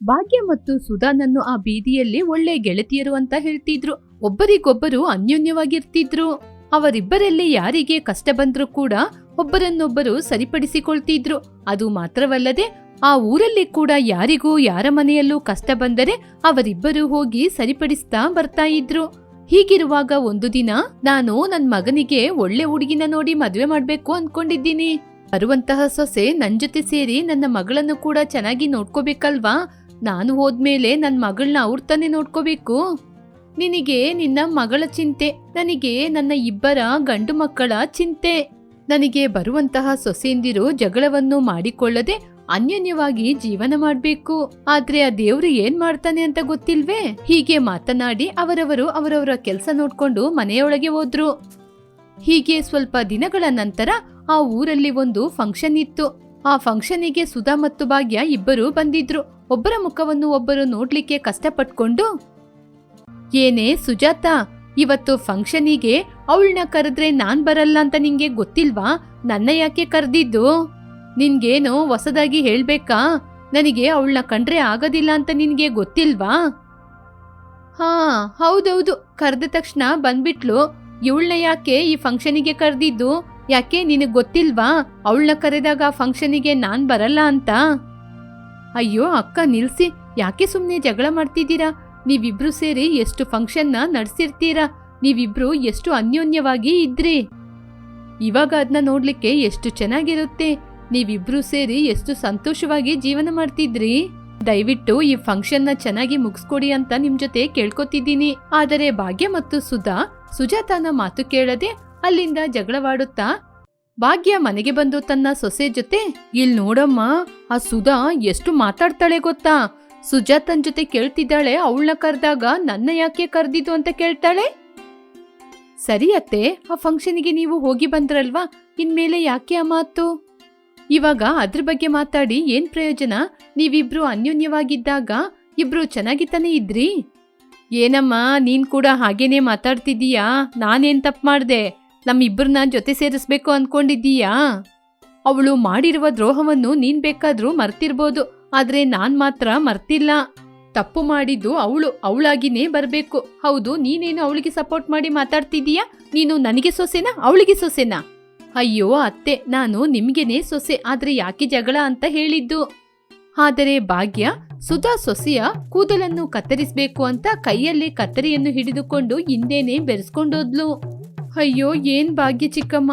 ಭಾಗ್ಯ ಮತ್ತು ಸುಧಾನನ್ನು ಆ ಬೀದಿಯಲ್ಲಿ ಒಳ್ಳೆ ಗೆಳತಿಯರು ಅಂತ ಹೇಳ್ತಿದ್ರು. ಒಬ್ಬರಿಗೊಬ್ಬರು ಅನ್ಯೋನ್ಯವಾಗಿರ್ತಿದ್ರು. ಅವರಿಬ್ಬರಲ್ಲಿ ಯಾರಿಗೆ ಕಷ್ಟ ಬಂದ್ರೂ ಕೂಡ ಒಬ್ಬರನ್ನೊಬ್ಬರು ಸರಿಪಡಿಸಿಕೊಳ್ತಿದ್ರು. ಅದು ಮಾತ್ರವಲ್ಲದೆ ಆ ಊರಲ್ಲಿ ಕೂಡ ಯಾರಿಗೂ ಯಾರ ಮನೆಯಲ್ಲೂ ಕಷ್ಟ ಬಂದರೆ ಅವರಿಬ್ಬರು ಹೋಗಿ ಸರಿಪಡಿಸ್ತಾ ಬರ್ತಾ ಇದ್ರು. ಹೀಗಿರುವಾಗ ಒಂದು ದಿನ ನಾನು ನನ್ ಮಗನಿಗೆ ಒಳ್ಳೆ ಹುಡುಗಿನ ನೋಡಿ ಮದುವೆ ಮಾಡ್ಬೇಕು ಅನ್ಕೊಂಡಿದ್ದೀನಿ. ಬರುವಂತಹ ಸೊಸೆ ನನ್ ಜೊತೆ ಸೇರಿ ನನ್ನ ಮಗಳನ್ನು ಕೂಡ ಚೆನ್ನಾಗಿ ನೋಡ್ಕೋಬೇಕಲ್ವಾ? ನಾನು ಹೋದ್ಮೇಲೆ ನನ್ನ ಮಗಳನ್ನ ಅವ್ರ ತಾನೇ ನೋಡ್ಕೋಬೇಕು. ನಿನಗೆ ನಿನ್ನ ಮಗಳ ಚಿಂತೆ, ನನಗೆ ನನ್ನ ಇಬ್ಬರ ಗಂಡು ಮಕ್ಕಳ ಚಿಂತೆ. ನನಗೆ ಬರುವಂತಹ ಸೊಸೆಯಂದಿರು ಜಗಳವನ್ನು ಮಾಡಿಕೊಳ್ಳದೆ ಅನ್ಯೋನ್ಯವಾಗಿ ಜೀವನ ಮಾಡಬೇಕು. ಆದ್ರೆ ಆ ದೇವ್ರು ಏನ್ ಮಾಡ್ತಾನೆ ಅಂತ ಗೊತ್ತಿಲ್ವೇ? ಹೀಗೆ ಮಾತನಾಡಿ ಅವರವರು ಅವರವರ ಕೆಲಸ ನೋಡ್ಕೊಂಡು ಮನೆಯೊಳಗೆ ಹೋದ್ರು. ಹೀಗೆ ಸ್ವಲ್ಪ ದಿನಗಳ ನಂತರ ಆ ಊರಲ್ಲಿ ಒಂದು ಫಂಕ್ಷನ್ ಇತ್ತು. ಆ ಫಂಕ್ಷನಿಗೆ ಸುಧಾ ಮತ್ತು ಭಾಗ್ಯ ಇಬ್ಬರು ಬಂದಿದ್ರು. ಒಬ್ಬರ ಮುಖವನ್ನು ಒಬ್ಬರು ನೋಡ್ಲಿಕ್ಕೆ ಕಷ್ಟಪಟ್ಕೊಂಡು, ಏನೇ ಸುಜಾತ, ಇವತ್ತು ಫಂಕ್ಷನಿಗೆ ಅವಳನ್ನ ಕರೆದ್ರೆ ನಾನ್ ಬರಲ್ಲ ಅಂತ ನಿಂಗೆ ಗೊತ್ತಿಲ್ವಾ? ನನ್ನ ಯಾಕೆ ಕರೆದಿದ್ದು? ನಿನ್ಗೇನು ಹೊಸದಾಗಿ ಹೇಳ್ಬೇಕಾ? ನನಗೆ ಅವಳನ್ನ ಕಂಡ್ರೆ ಆಗೋದಿಲ್ಲ ಅಂತ ನಿನ್ಗೆ ಗೊತ್ತಿಲ್ವಾ? ಹಾ, ಹೌದೌದು. ಕರೆದ ತಕ್ಷಣ ಬಂದ್ಬಿಟ್ಲು. ಇವಳನ್ನ ಯಾಕೆ ಈ ಫಂಕ್ಷನಿಗೆ ಕರೆದಿದ್ದು? ಯಾಕೆ ನಿನಗೆ ಗೊತ್ತಿಲ್ವಾ? ಅವಳನ್ನ ಕರೆದಾಗ ಫಂಕ್ಷನಿಗೆ ನಾನು ಬರಲ್ಲ ಅಂತ? ಅಯ್ಯೋ, ಅಕ್ಕ ನಿಲ್ಸಿ. ಯಾಕೆ ಸುಮ್ಮನೆ ಜಗಳ ಮಾಡ್ತಿದ್ದೀರಾ? ನೀವಿಬ್ರು ಸೇರಿ ಎಷ್ಟು ಫಂಕ್ಷನ್ನ ನಡೆಸಿರ್ತೀರಾ? ನೀವಿಬ್ರು ಎಷ್ಟು ಅನ್ಯೋನ್ಯವಾಗಿ ಇದ್ರಿ? ಇವಾಗ ಅದನ್ನ ನೋಡ್ಲಿಕ್ಕೆ ಎಷ್ಟು ಚೆನ್ನಾಗಿರುತ್ತೆ. ನೀವಿಬ್ರು ಸೇರಿ ಎಷ್ಟು ಸಂತೋಷವಾಗಿ ಜೀವನ ಮಾಡ್ತಿದ್ರಿ. ದಯವಿಟ್ಟು ಈ ಫಂಕ್ಷನ್ನ ಚೆನ್ನಾಗಿ ಮುಗಿಸ್ಕೊಡಿ ಅಂತ ನಿಮ್ ಜೊತೆ ಕೇಳ್ಕೊತಿದ್ದೀನಿ. ಆದರೆ ಭಾಗ್ಯ ಮತ್ತು ಸುಧಾ, ಸುಜಾತನ ಮಾತು ಕೇಳದೆ ಅಲ್ಲಿಂದ ಜಗಳವಾಡುತ್ತಾ ಭಾಗ್ಯ ಮನೆಗೆ ಬಂದು ತನ್ನ ಸೊಸೆ ಜೊತೆ, ಇಲ್ ನೋಡಮ್ಮ, ಆ ಸುಧಾ ಎಷ್ಟು ಮಾತಾಡ್ತಾಳೆ ಗೊತ್ತಾ? ಸುಜಾತನ್ ಜೊತೆ ಕೇಳ್ತಿದ್ದಾಳೆ, ಅವಳನ್ನ ಕರೆದಾಗ ನನ್ನ ಯಾಕೆ ಕರೆದಿದ್ದು ಅಂತ ಕೇಳ್ತಾಳೆ? ಸರಿ ಅತ್ತೆ, ಆ ಫಂಕ್ಷನಿಗೆ ನೀವು ಹೋಗಿ ಬಂದ್ರಲ್ವಾ? ಇನ್ಮೇಲೆ ಯಾಕೆ ಆ ಮಾತು? ಇವಾಗ ಅದ್ರ ಬಗ್ಗೆ ಮಾತಾಡಿ ಏನ್ ಪ್ರಯೋಜನ? ನೀವಿಬ್ರು ಅನ್ಯೋನ್ಯವಾಗಿದ್ದಾಗ ಇಬ್ರು ಚೆನ್ನಾಗಿ ತಾನೇ ಇದ್ರಿ? ಏನಮ್ಮ, ನೀನ್ ಕೂಡ ಹಾಗೇನೆ ಮಾತಾಡ್ತಿದ್ದೀಯಾ? ನಾನೇನ್ ತಪ್ಪು ಮಾಡ್ದೆ? ನಮ್ಮಿಬ್ಬರನ್ನ ಜೊತೆ ಸೇರಿಸ್ಬೇಕು ಅನ್ಕೊಂಡಿದ್ದೀಯಾ? ಅವಳು ಮಾಡಿರುವ ದ್ರೋಹವನ್ನು ನೀನ್ ಬೇಕಾದ್ರೂ ಮರ್ತಿರ್ಬೋದು, ಆದ್ರೆ ನಾನ್ ಮಾತ್ರ ಮರ್ತಿಲ್ಲ. ತಪ್ಪು ಮಾಡಿದ್ದು ಅವಳು, ಅವಳಾಗಿನೇ ಬರಬೇಕು. ಹೌದು, ನೀನೇನು ಅವಳಿಗೆ ಸಪೋರ್ಟ್ ಮಾಡಿ ಮಾತಾಡ್ತಿದ್ದೀಯಾ? ನೀನು ನನಗೆ ಸೊಸೆನಾ, ಅವಳಿಗೆ ಸೊಸೆನಾ? ಅಯ್ಯೋ, ಅತ್ತೆ, ನಾನು ನಿಮ್ಗೆನೇ ಸೊಸೆ, ಆದ್ರೆ ಯಾಕೆ ಜಗಳ ಅಂತ ಹೇಳಿದ್ದು? ಆದರೆ ಭಾಗ್ಯ, ಸುಧಾ ಸೊಸೆಯ ಕೂದಲನ್ನು ಕತ್ತರಿಸಬೇಕು ಅಂತ ಕೈಯಲ್ಲಿ ಕತ್ತರಿಯನ್ನು ಹಿಡಿದುಕೊಂಡು ಹಿಂದೇನೆ ಬೆರೆಸ್ಕೊಂಡೋದ್ಲು. ಅಯ್ಯೋ, ಏನ್ ಭಾಗ್ಯ ಚಿಕ್ಕಮ್ಮ?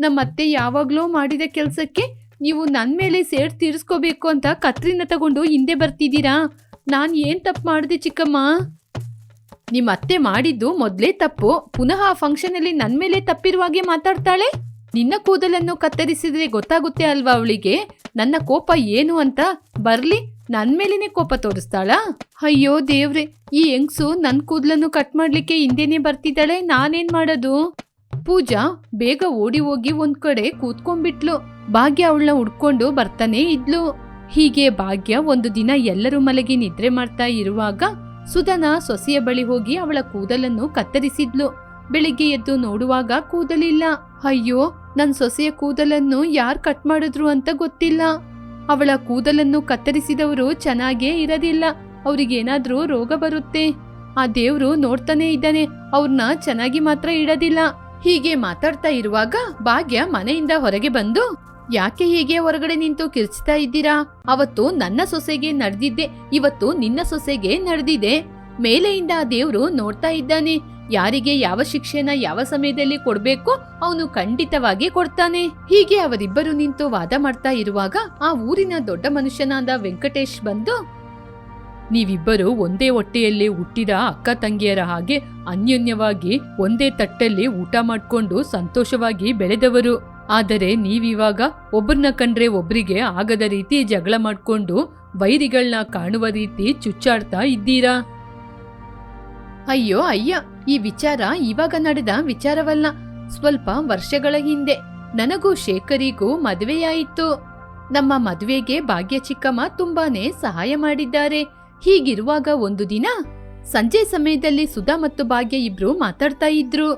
ನಮ್ಮ ಅತ್ತೆ ಯಾವಾಗ್ಲೋ ಮಾಡಿದ ಕೆಲ್ಸಕ್ಕೆ ನೀವು ನನ್ ಮೇಲೆ ಸೇರ್ ತೀರಿಸ್ಕೋಬೇಕು ಅಂತ ಕತ್ರಿನ ತಗೊಂಡು ಹಿಂದೆ ಬರ್ತಿದ್ದೀರಾ? ನಾನ್ ಏನ್ ತಪ್ಪು ಮಾಡಿದೆ ಚಿಕ್ಕಮ್ಮ? ನಿಮ್ಮ ಅತ್ತೆ ಮಾಡಿದ್ದು ಮೊದ್ಲೇ ತಪ್ಪು. ಪುನಃ ಆ ಫಂಕ್ಷನ್ ಅಲ್ಲಿ ನನ್ ಮೇಲೆ ತಪ್ಪಿರುವಾಗೆ ಮಾತಾಡ್ತಾಳೆ? ನಿನ್ನ ಕೂದಲನ್ನು ಕತ್ತರಿಸಿದ್ರೆ ಗೊತ್ತಾಗುತ್ತೆ ಅಲ್ವಾ ಅವಳಿಗೆ? ನನ್ನ ಕೋಪ ಏನು ಅಂತ? ಬರ್ಲಿ ನನ್ ಮೇಲೇನೆ ಕೋಪ ತೋರಿಸ್ತಾಳಾ? ಅಯ್ಯೋ ದೇವ್ರೆ, ಈ ಹೆಂಗ್ಸು ನನ್ನ ಕೂದಲನ್ನು ಕಟ್ ಮಾಡ್ಲಿಕ್ಕೆ ಹಿಂದೆನೆ ಬರ್ತಿದ್ದಾಳೆ, ನಾನೇನ್ ಮಾಡೋದು? ಪೂಜಾ, ಬೇಗ ಓಡಿ ಹೋಗಿ ಒಂದ್ ಕಡೆ ಕೂತ್ಕೊಂಡ್ಬಿಟ್ಲು. ಭಾಗ್ಯ ಅವಳನ್ನ ಹುಡ್ಕೊಂಡು ಬರ್ತಾನೆ ಇದ್ಲು. ಹೀಗೆ ಭಾಗ್ಯ ಒಂದು ದಿನ ಎಲ್ಲರೂ ಮಲಗಿ ನಿದ್ರೆ ಮಾಡ್ತಾ ಇರುವಾಗ ಸುಧನ ಸೊಸೆಯ ಬಳಿ ಹೋಗಿ ಅವಳ ಕೂದಲನ್ನು ಕತ್ತರಿಸಿದ್ಲು. ಬೆಳಿಗ್ಗೆ ಎದ್ದು ನೋಡುವಾಗ ಕೂದಲಿಲ್ಲ. ಅಯ್ಯೋ, ನನ್ ಸೊಸೆಯ ಕೂದಲನ್ನು ಯಾರ್ ಕಟ್ ಮಾಡಿದ್ರು ಅಂತ ಗೊತ್ತಿಲ್ಲ. ಅವಳ ಕೂದಲನ್ನು ಕತ್ತರಿಸಿದವರು ಚೆನ್ನಾಗೇ ಇರದಿಲ್ಲ. ಅವ್ರಿಗೇನಾದ್ರೂ ರೋಗ ಬರುತ್ತೆ. ಆ ದೇವ್ರು ನೋಡ್ತಾನೆ ಇದ್ದಾನೆ. ಅವ್ರನ್ನ ಚೆನ್ನಾಗಿ ಮಾತ್ರ ಇಡದಿಲ್ಲ. ಹೀಗೆ ಮಾತಾಡ್ತಾ ಇರುವಾಗ ಭಾಗ್ಯ ಮನೆಯಿಂದ ಹೊರಗೆ ಬಂದು, ಯಾಕೆ ಹೀಗೆ ಹೊರಗಡೆ ನಿಂತು ಕಿರ್ಚ್ತಾ ಇದ್ದೀರಾ? ಅವತ್ತು ನನ್ನ ಸೊಸೆಗೆ ನಡೆದಿದ್ದೆ. ಇವತ್ತು ನಿನ್ನ ಸೊಸೆಗೆ ನಡೆದಿದೆ. ಮೇಲೆಯಿಂದ ದೇವರು ನೋಡ್ತಾ ಇದ್ದಾನೆ. ಯಾರಿಗೆ ಯಾವ ಶಿಕ್ಷೆನ ಯಾವ ಸಮಯದಲ್ಲಿ ಕೊಡ್ಬೇಕೋ ಅವನು ಖಂಡಿತವಾಗಿ ಕೊಡ್ತಾನೆ. ಹೀಗೆ ಅವರಿಬ್ಬರು ನಿಂತು ವಾದ ಮಾಡ್ತಾ ಇರುವಾಗ ಆ ಊರಿನ ದೊಡ್ಡ ಮನುಷ್ಯನಾದ ವೆಂಕಟೇಶ್ ಬಂದು, ನೀವಿಬ್ಬರು ಒಂದೇ ಹೊಟ್ಟೆಯಲ್ಲಿ ಹುಟ್ಟಿದ ಅಕ್ಕ ತಂಗಿಯರ ಹಾಗೆ ಅನ್ಯೋನ್ಯವಾಗಿ ಒಂದೇ ತಟ್ಟಲ್ಲಿ ಊಟ ಮಾಡ್ಕೊಂಡು ಸಂತೋಷವಾಗಿ ಬೆಳೆದವರು. ಆದರೆ ನೀವಿವಾಗ ಒಬ್ಬರನ್ನ ಕಂಡ್ರೆ ಒಬ್ಬರಿಗೆ ಆಗದ ರೀತಿ ಜಗಳ ಮಾಡ್ಕೊಂಡು ವೈರಿಗಳನ್ನ ಕಾಣುವ ರೀತಿ ಚುಚ್ಚಾಡ್ತಾ ಇದ್ದೀರಾ? ಅಯ್ಯೋ, ಅಯ್ಯ, ಈ ವಿಚಾರ ಇವಾಗ ನಡೆದ ವಿಚಾರವಲ್ಲ. ಸ್ವಲ್ಪ ವರ್ಷಗಳ ಹಿಂದೆ ನನಗೂ ಶೇಖರಿಗೂ ಮದುವೆಯಾಯಿತು. ನಮ್ಮ ಮದುವೆಗೆ ಭಾಗ್ಯ ಚಿಕ್ಕಮ್ಮ ತುಂಬಾನೇ ಸಹಾಯ ಮಾಡಿದ್ದಾರೆ. ಹೀಗಿರುವಾಗ ಒಂದು ದಿನ ಸಂಜೆ ಸಮಯದಲ್ಲಿ ಸುಧಾ ಮತ್ತು ಭಾಗ್ಯ ಇಬ್ರು ಮಾತಾಡ್ತಾ ಇದ್ರು.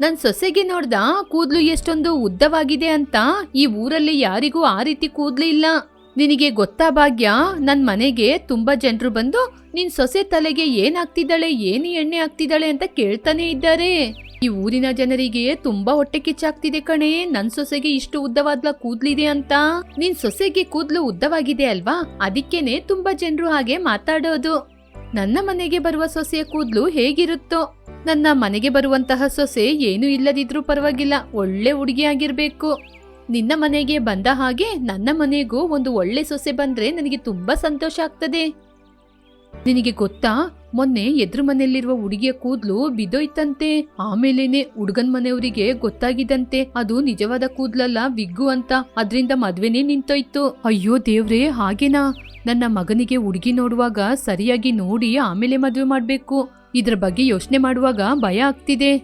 ನನ್ ಸೊಸೆಗೆ ನೋಡ್ದ ಕೂದ್ಲು ಎಷ್ಟೊಂದು ಉದ್ದವಾಗಿದೆ ಅಂತ ಈ ಊರಲ್ಲಿ ಯಾರಿಗೂ ಆ ರೀತಿ ಕೂದ್ಲು ಇಲ್ಲ. ನಿನಗೆ ಗೊತ್ತಾ ಭಾಗ್ಯ? ನನ್ನ ಮನೆಗೆ ತುಂಬಾ ಜನರು ಬಂದು ನಿನ್ ಸೊಸೆ ತಲೆಗೆ ಏನಾಗ್ತಿದ್ದಾಳೆ, ಏನು ಎಣ್ಣೆ ಹಾಕ್ತಿದ್ದಾಳೆ ಅಂತ ಕೇಳ್ತಾನೆ ಇದ್ದಾರೆ. ಈ ಊರಿನ ಜನರಿಗೆ ತುಂಬಾ ಹೊಟ್ಟೆ ಕಿಚ್ಚಾಗ್ತಿದೆ ಕಣೆ. ನನ್ ಸೊಸೆಗೆ ಇಷ್ಟು ಉದ್ದವಾದ್ಲ ಕೂದ್ಲಿದೆ ಅಂತ. ನಿನ್ ಸೊಸೆಗೆ ಕೂದ್ಲು ಉದ್ದವಾಗಿದೆ ಅಲ್ವಾ? ಅದಕ್ಕೇನೆ ತುಂಬಾ ಜನರು ಹಾಗೆ ಮಾತಾಡೋದು. ನನ್ನ ಮನೆಗೆ ಬರುವ ಸೊಸೆಯ ಕೂದ್ಲು ಹೇಗಿರುತ್ತೋ. ನನ್ನ ಮನೆಗೆ ಬರುವಂತಹ ಸೊಸೆ ಏನು ಇಲ್ಲದಿದ್ರೂ ಪರವಾಗಿಲ್ಲ, ಒಳ್ಳೆ ಹುಡುಗಿ ಆಗಿರ್ಬೇಕು. ನಿನ್ನ ಮನೆಗೆ ಬಂದ ಹಾಗೆ ನನ್ನ ಮನೆಗೂ ಒಂದು ಒಳ್ಳೆ ಸೊಸೆ ಬಂದ್ರೆ ನನಗೆ ತುಂಬಾ ಸಂತೋಷ ಆಗ್ತದೆ. ನಿನಗೆ ಗೊತ್ತಾ? ಮೊನ್ನೆ ಎದುರು ಮನೆಯಲ್ಲಿರುವ ಹುಡುಗಿಯ ಕೂದ್ಲು ಬಿದ್ದೋಯ್ತಂತೆ. ಆಮೇಲೇನೆ ಹುಡುಗನ್ ಮನೆಯವರಿಗೆ ಗೊತ್ತಾಗಿದಂತೆ ಅದು ನಿಜವಾದ ಕೂದ್ಲಲ್ಲ, ವಿಗ್ಗು ಅಂತ. ಅದರಿಂದ ಮದ್ವೆನೇ ನಿಂತೋಯ್ತು. ಅಯ್ಯೋ ದೇವ್ರೇ, ಹಾಗೇನಾ? ನನ್ನ ಮಗನಿಗೆ ಹುಡುಗಿ ನೋಡುವಾಗ ಸರಿಯಾಗಿ ನೋಡಿ ಆಮೇಲೆ ಮದುವೆ ಮಾಡಬೇಕು. ಇದ್ರ ಬಗ್ಗೆ ಯೋಚನೆ ಮಾಡುವಾಗ ಭಯ ಆಗ್ತಿದೆ.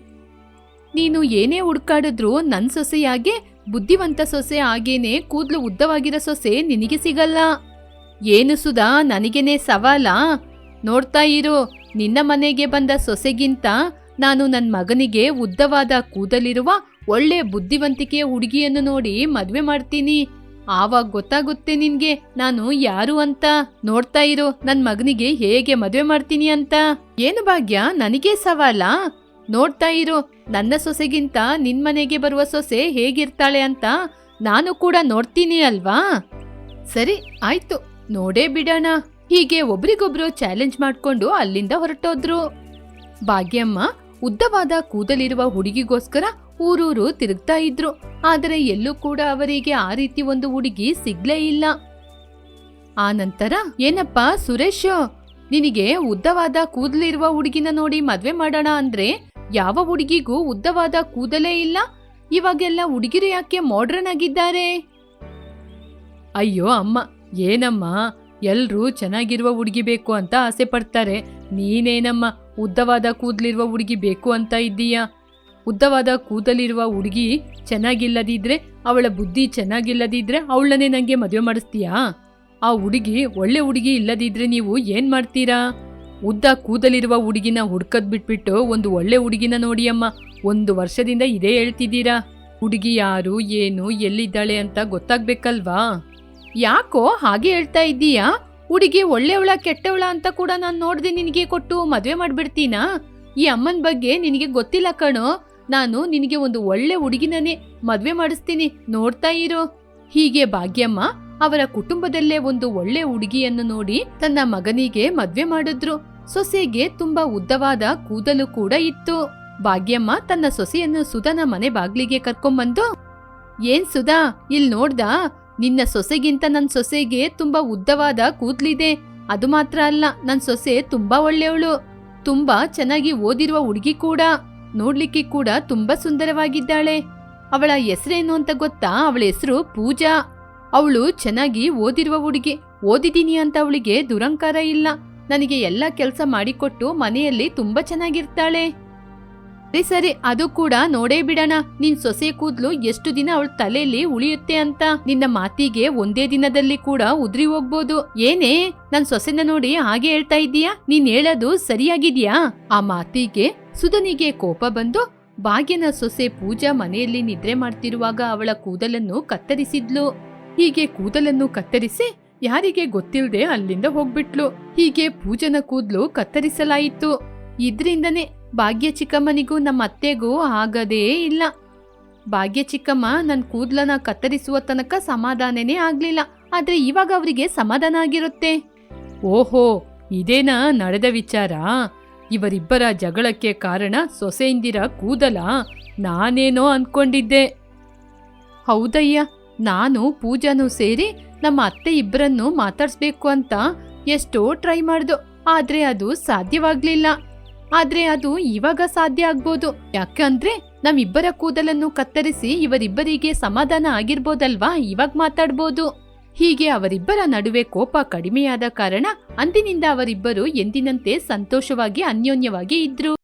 ನೀನು ಏನೇ ಹುಡ್ಕಾಡಿದ್ರು ನನ್ನ ಸೊಸೆಯಾಗೆ ಬುದ್ಧಿವಂತ ಸೊಸೆ ಆಗೇನೆ ಕೂದ್ಲು ಉದ್ದವಾಗಿರೋ ಸೊಸೆ ನಿನಗೆ ಸಿಗಲ್ಲ. ಏನು ಸುಧಾ, ನನಗೇನೆ ಸವಾಲ? ನೋಡ್ತಾ ಇರು, ನಿನ್ನ ಮನೆಗೆ ಬಂದ ಸೊಸೆಗಿಂತ ನಾನು ನನ್ನ ಮಗನಿಗೆ ಉದ್ದವಾದ ಕೂದಲಿರುವ ಒಳ್ಳೆ ಬುದ್ಧಿವಂತಿಕೆಯ ಹುಡುಗಿಯನ್ನು ನೋಡಿ ಮದುವೆ ಮಾಡ್ತೀನಿ. ಆವಾಗ ಗೊತ್ತಾಗುತ್ತೆ ನಿನ್ಗೆ ನಾನು ಯಾರು ಅಂತ. ನೋಡ್ತಾ ಇರು ನನ್ನ ಮಗನಿಗೆ ಹೇಗೆ ಮದುವೆ ಮಾಡ್ತೀನಿ ಅಂತ. ಏನು ಭಾಗ್ಯ, ನನಗೆ ಸವಾಲಾ? ನೋಡ್ತಾ ಇರು, ನನ್ನ ಸೊಸೆಗಿಂತ ನಿನ್ ಮನೆಗೆ ಬರುವ ಸೊಸೆ ಹೇಗಿರ್ತಾಳೆ ಅಂತ ನಾನು ಕೂಡ ನೋಡ್ತೀನಿ ಅಲ್ವಾ? ಸರಿ, ಆಯ್ತು. ನೋಡೇ ಬಿಡೋಣ. ಹೀಗೆ ಒಬ್ರಿಗೊಬ್ರು ಚಾಲೆಂಜ್ ಮಾಡ್ಕೊಂಡು ಅಲ್ಲಿಂದ ಹೊರಟೋದ್ರು. ಭಾಗ್ಯಮ್ಮ ಉದ್ದವಾದ ಕೂದಲಿರುವ ಹುಡುಗಿಗೋಸ್ಕರ ಊರೂರು ತಿರುಗ್ತಾ ಇದ್ರು. ಆದರೆ ಎಲ್ಲೂ ಕೂಡ ಅವರಿಗೆ ಆ ರೀತಿ ಒಂದು ಹುಡುಗಿ ಸಿಗ್ಲೇ ಇಲ್ಲ. ಆ ನಂತರ, ಏನಪ್ಪ ಸುರೇಶ್, ನಿನಗೆ ಉದ್ದವಾದ ಕೂದಲಿರುವ ಹುಡುಗಿನ ನೋಡಿ ಮದ್ವೆ ಮಾಡೋಣ ಅಂದ್ರೆ ಯಾವ ಹುಡುಗಿಗೂ ಉದ್ದವಾದ ಕೂದಲೇ ಇಲ್ಲ. ಇವಾಗೆಲ್ಲ ಹುಡುಗಿರು ಯಾಕೆ ಮಾಡ್ರನ್ ಆಗಿದ್ದಾರೆ? ಅಯ್ಯೋ ಅಮ್ಮ, ಏನಮ್ಮ? ಎಲ್ಲರೂ ಚೆನ್ನಾಗಿರುವ ಹುಡುಗಿ ಬೇಕು ಅಂತ ಆಸೆ ಪಡ್ತಾರೆ. ನೀನೇನಮ್ಮ, ಉದ್ದವಾದ ಕೂದಲಿರುವ ಹುಡುಗಿ ಬೇಕು ಅಂತ ಇದ್ದೀಯಾ? ಉದ್ದವಾದ ಕೂದಲಿರುವ ಹುಡುಗಿ ಚೆನ್ನಾಗಿಲ್ಲದಿದ್ರೆ, ಅವಳ ಬುದ್ಧಿ ಚೆನ್ನಾಗಿಲ್ಲದಿದ್ರೆ ಅವಳನ್ನೇ ನಂಗೆ ಮದುವೆ ಮಾಡಿಸ್ತೀಯಾ? ಆ ಹುಡುಗಿ ಒಳ್ಳೆ ಹುಡುಗಿ ಇಲ್ಲದಿದ್ರೆ ನೀವು ಏನು ಮಾಡ್ತೀರಾ? ಉದ್ದ ಕೂದಲಿರುವ ಹುಡುಗಿನ ಹುಡ್ಕದ್ ಬಿಟ್ಬಿಟ್ಟು ಒಂದು ಒಳ್ಳೆ ಹುಡುಗಿನ ನೋಡಿ ಅಮ್ಮ ಒಂದು ವರ್ಷದಿಂದ ಇದೇ ಹೇಳ್ತಿದ್ದೀರಾ? ಹುಡುಗಿ ಯಾರು, ಏನು, ಎಲ್ಲಿದ್ದಾಳೆ ಅಂತ ಗೊತ್ತಾಗ್ಬೇಕಲ್ವಾ? ಯಾಕೋ ಹಾಗೆ ಹೇಳ್ತಾ ಇದ್ದೀಯಾ? ಹುಡುಗಿ ಒಳ್ಳೆಯವಳ, ಕೆಟ್ಟವಳ ಅಂತ ಕೂಡ ನಾನು ನೋಡ್ದೆ ನಿನಗೆ ಕೊಟ್ಟು ಮದುವೆ ಮಾಡ್ಬಿಡ್ತೀನಾ? ಈ ಅಮ್ಮನ ಬಗ್ಗೆ ನಿನಗೆ ಗೊತ್ತಿಲ್ಲ ಕಣೋ. ನಾನು ನಿನಗೆ ಒಂದು ಒಳ್ಳೆ ಹುಡುಗಿನನೇ ಮದುವೆ ಮಾಡಿಸ್ತೀನಿ. ನೋಡ್ತಾ ಇರು. ಹೀಗೆ ಭಾಗ್ಯಮ್ಮ ಅವರ ಕುಟುಂಬದಲ್ಲೇ ಒಂದು ಒಳ್ಳೆ ಹುಡುಗಿಯನ್ನು ನೋಡಿ ತನ್ನ ಮಗನಿಗೆ ಮದ್ವೆ ಮಾಡಿದ್ರು. ಸೊಸೆಗೆ ತುಂಬಾ ಉದ್ದವಾದ ಕೂದಲು ಕೂಡ ಇತ್ತು. ಭಾಗ್ಯಮ್ಮ ತನ್ನ ಸೊಸೆಯನ್ನು ಸುಧನ ಮನೆ ಬಾಗ್ಲಿಗೆ ಕರ್ಕೊಂಬಂದು, ಏನ್ ಸುಧಾ ಇಲ್ ನೋಡ್ದ? ನಿನ್ನ ಸೊಸೆಗಿಂತ ನನ್ ಸೊಸೆಗೆ ತುಂಬಾ ಉದ್ದವಾದ ಕೂದ್ಲಿದೆ. ಅದು ಮಾತ್ರ ಅಲ್ಲ, ನನ್ ಸೊಸೆ ತುಂಬಾ ಒಳ್ಳೆಯವಳು. ತುಂಬಾ ಚೆನ್ನಾಗಿ ಓದಿರುವ ಹುಡುಗಿ ಕೂಡ. ನೋಡ್ಲಿಕ್ಕೆ ಕೂಡ ತುಂಬಾ ಸುಂದರವಾಗಿದ್ದಾಳೆ. ಅವಳ ಹೆಸರೇನು ಅಂತ ಗೊತ್ತಾ? ಅವಳ ಹೆಸರು ಪೂಜಾ. ಅವಳು ಚೆನ್ನಾಗಿ ಓದಿರುವ ಹುಡುಗಿ. ಓದಿದೀನಿ ಅಂತ ಅವಳಿಗೆ ದುರಂಕಾರ ಇಲ್ಲ. ನನಗೆ ಎಲ್ಲ ಕೆಲಸ ಮಾಡಿಕೊಟ್ಟು ಮನೆಯಲ್ಲಿ ತುಂಬಾ ಚೆನ್ನಾಗಿರ್ತಾಳೆ. ಸರಿ ಸರಿ, ಅದು ಕೂಡ ನೋಡೇ ಬಿಡಣ. ನಿನ್ ಸೊಸೆ ಕೂದ್ಲು ಎಷ್ಟು ದಿನ ಅವಳ ತಲೆಯಲ್ಲಿ ಉಳಿಯುತ್ತೆ ಅಂತ. ನಿನ್ನ ಮಾತಿಗೆ ಒಂದೇ ದಿನದಲ್ಲಿ ಕೂಡ ಉದ್ರಿ ಹೋಗ್ಬೋದು. ಏನೇ, ನನ್ ಸೊಸೆನ ನೋಡಿ ಹಾಗೆ ಹೇಳ್ತಾ ಇದ್ದೀಯಾ? ನೀನ್ ಹೇಳೋದು ಸರಿಯಾಗಿದ್ಯಾ? ಆ ಮಾತಿಗೆ ಸುಧನಿಗೆ ಕೋಪ ಬಂದು ಭಾಗ್ಯನ ಸೊಸೆ ಪೂಜಾ ಮನೆಯಲ್ಲಿ ನಿದ್ರೆ ಮಾಡ್ತಿರುವಾಗ ಅವಳ ಕೂದಲನ್ನು ಕತ್ತರಿಸಿದ್ಲು. ಹೀಗೆ ಕೂದಲನ್ನು ಕತ್ತರಿಸಿ ಯಾರಿಗೆ ಗೊತ್ತಿಲ್ಲದೆ ಅಲ್ಲಿಂದ ಹೋಗ್ಬಿಟ್ಲು. ಹೀಗೆ ಪೂಜನ ಕೂದಲು ಕತ್ತರಿಸಲಾಯಿತು. ಇದ್ರಿಂದನೇ ಭಾಗ್ಯ ಚಿಕ್ಕಮ್ಮನಿಗೂ ನಮ್ಮ ಅತ್ತೆಗೂ ಆಗದೇ ಇಲ್ಲ. ಭಾಗ್ಯ ಚಿಕ್ಕಮ್ಮ ನನ್ ಕೂದಲನ್ನ ಕತ್ತರಿಸುವ ತನಕ ಸಮಾಧಾನನೇ ಆಗ್ಲಿಲ್ಲ. ಆದ್ರೆ ಇವಾಗ ಅವರಿಗೆ ಸಮಾಧಾನ ಆಗಿರುತ್ತೆ. ಓಹೋ, ಇದೇನಾ ನಡೆದ ವಿಚಾರ? ಇವರಿಬ್ಬರ ಜಗಳಕ್ಕೆ ಕಾರಣ ಸೊಸೆಯಿಂದಿರ ಕೂದಲ ನಾನೇನೋ ಅನ್ಕೊಂಡಿದ್ದೆ. ಹೌದಯ್ಯ ನಾನು ಪೂಜಾನೂ ಸೇರಿ ನಮ್ಮ ಅತ್ತೆ ಇಬ್ಬರನ್ನು ಮಾತಾಡ್ಸ್ಬೇಕು ಅಂತ ಎಷ್ಟೋ ಟ್ರೈ ಮಾಡ್ದು, ಆದ್ರೆ ಅದು ಸಾಧ್ಯವಾಗ್ಲಿಲ್ಲ. ಆದ್ರೆ ಅದು ಇವಾಗ ಸಾಧ್ಯ ಆಗ್ಬೋದು. ಯಾಕಂದ್ರೆ ನಮ್ಮಿಬ್ಬರ ಕೂದಲನ್ನು ಕತ್ತರಿಸಿ ಇವರಿಬ್ಬರಿಗೆ ಸಮಾಧಾನ ಆಗಿರ್ಬೋದಲ್ವಾ? ಇವಾಗ ಮಾತಾಡ್ಬೋದು. ಹೀಗೆ ಅವರಿಬ್ಬರ ನಡುವೆ ಕೋಪ ಕಡಿಮೆಯಾದ ಕಾರಣ ಅಂದಿನಿಂದ ಅವರಿಬ್ಬರು ಎಂದಿನಂತೆ ಸಂತೋಷವಾಗಿ, ಅನ್ಯೋನ್ಯವಾಗಿ ಇದ್ರು.